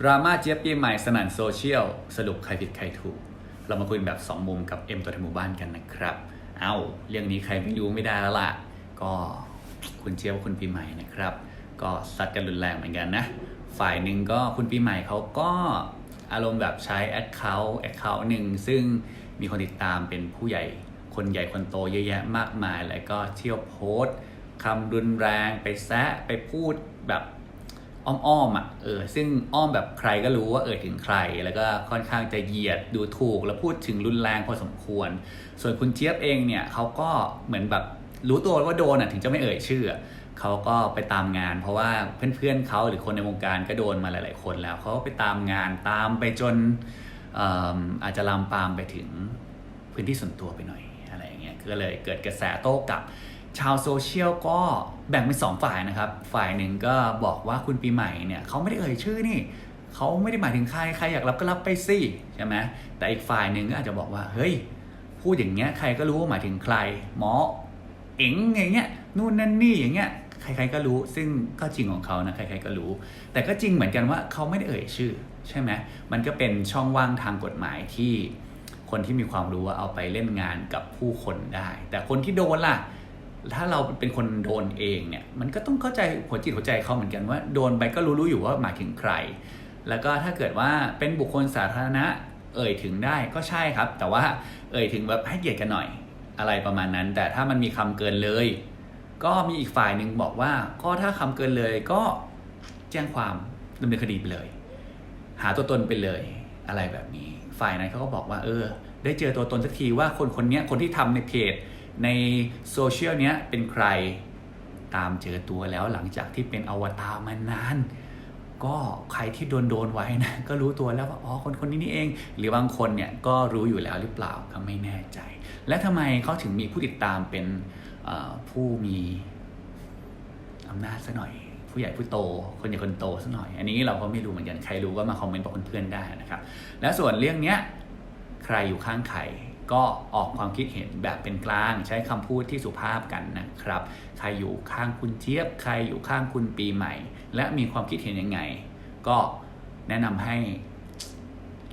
ดราม่าเจี๊ยบปีใหม่สนั่นโซเชียลสรุปใครผิดใครถูก เรามาคุยแบบ 2 มุมกับเอ็มตัวแทนหมู่บ้านกันนะครับ เอา้า เรื่องนี้ใครไม่รู้ไม่ได้แล้วล่ะ ก็คุณเจี๊ยบกับคุณปีใหม่นะครับ ก็ซัดกันรุนแรงเหมือนกันนะ ฝ่ายหนึ่งก็คุณปีใหม่เขาก็อารมณ์แบบใช้แอคเคาท์แอคเคาท์หนึ่งซึ่งมีคนติดตามเป็นผู้ใหญ่คนใหญ่คนโตเยอะแยะมากมาย แล้วก็เที่ยวโพสต์คำรุนแรงไปแซะไปพูดแบบ อ้อมๆอะเออซึ่งอ้อมแบบใครก็รู้ว่าเอ่ยถึงใคร แล้วก็ค่อนข้างจะเหยียดดูถูก แล้วพูดถึงรุนแรงพอสมควร ส่วนคุณเจี๊ยบเองเนี่ยเขาก็เหมือนแบบรู้ตัวว่าโดนอะถึงจะไม่เอ่ยชื่อเขาก็ไปตามงาน เพราะว่าเพื่อนๆเขาหรือคนในวงการก็โดนมาหลาย ๆ คนแล้วเขาก็ไปตามงานตามไปจนเอิ่มอาจจะลามปามไปถึงพื้นที่ส่วนตัวไปหน่อยอะไรอย่างเงี้ยก็เลยเกิดกระแสโต้กลับ ชาวโซเชียลก็แบ่งเป็นสองฝ่ายนะครับ ฝ่ายหนึ่งก็บอกว่าคุณปีใหม่เนี่ยเขาไม่ได้เอ่ยชื่อนี่เขาไม่ได้หมายถึงใครใครอยากรับก็รับไปสิใช่ไหมแต่อีกฝ่ายหนึ่งก็อาจจะบอกว่าเฮ้ยพูดอย่างเงี้ยใครก็รู้ว่าหมายถึงใครหมอเอ๋งอย่างเงี้ยนู่นนั่นนี่อย่างเงี้ยใครๆก็รู้ซึ่งก็จริงของเขานะใครๆก็รู้ แต่ก็จริงเหมือนกันว่าเขาไม่ได้เอ่ยชื่อ ใช่ไหมมันก็เป็นช่องว่างทางกฎหมายที่คนที่มีความรู้เอาไปเล่นงานกับผู้คนได้ แต่คนที่โดนล่ะ ถ้าเราเป็นคนโดนเองเนี่ยมันก็ต้องเข้าใจหัวจิตหัวใจเขาเหมือนกันว่าโดนไปก็รู้ๆอยู่ว่าหมายถึงใคร แล้วก็ถ้าเกิดว่าเป็นบุคคลสาธารณะเอ่ยถึงได้ก็ใช่ครับ แต่ว่าเอ่ยถึงแบบให้เกียรติกันหน่อยอะไรประมาณนั้น แต่ถ้ามันมีคำเกินเลย ก็มีอีกฝ่ายหนึ่งบอกว่าก็ถ้าคำเกินเลยก็แจ้งความดำเนินคดีไปเลย หาตัวตนไปเลยอะไรแบบนี้ ฝ่ายนั้นเขาก็บอกว่า เออ ได้เจอตัวตนสักทีว่าคนคนนี้คนที่ทำในเพจ ในโซเชียลเนี้ยเป็นใครตามเจอตัวแล้วหลังจากที่เป็นอวตารมานาน ก็ใครที่โดนโดนไว้นะ ก็รู้ตัวแล้วว่าอ๋อคนคนนี้นี่เอง หรือบางคนเนี่ยก็รู้อยู่แล้วหรือเปล่าก็ไม่แน่ใจ และทำไมเขาถึงมีผู้ติดตามเป็นผู้มีอำนาจซะหน่อย ผู้ใหญ่ผู้โต คนใหญ่คนโตซะหน่อย อันนี้เราก็ไม่รู้เหมือนกันใครรู้ก็มาคอมเมนต์บอกเพื่อนๆได้นะครับ และส่วนเรื่องเนี้ยใครอยู่ข้างใคร ก็ออกความคิดเห็นแบบเป็นกลาง ใช้คำพูดที่สุภาพกันนะครับ ใครอยู่ข้างคุณเจี๊ยบ ใครอยู่ข้างคุณปีใหม่ และมีความคิดเห็นยังไง ก็แนะนำให้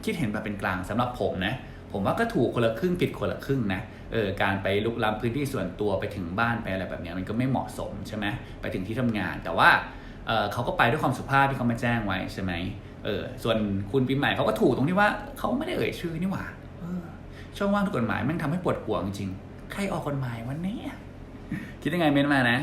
คิดเห็นแบบเป็นกลางสำหรับผมนะผมว่าก็ถูกคนละครึ่งผิดคนละครึ่งนะ เออ การไปลุกล้ำพื้นที่ส่วนตัวไปถึงบ้านไปอะไรแบบนี้มันก็ไม่เหมาะสมใช่ไหมไปถึงที่ทำงาน แต่ว่าเออเขาก็ไปด้วยความสุภาพที่เขามาแจ้งไว้ใช่ไหมเออ ส่วนคุณปีใหม่เขาก็ถูกตรงที่ว่าเขาไม่ได้เอ่ยชื่อนี่หว่า เออ ช่องว่างทุกกฎหมายแม่งทำให้ปวดหัวจริงๆใครออกกฎหมายวันนี้คิดยังไงเม้นมานะ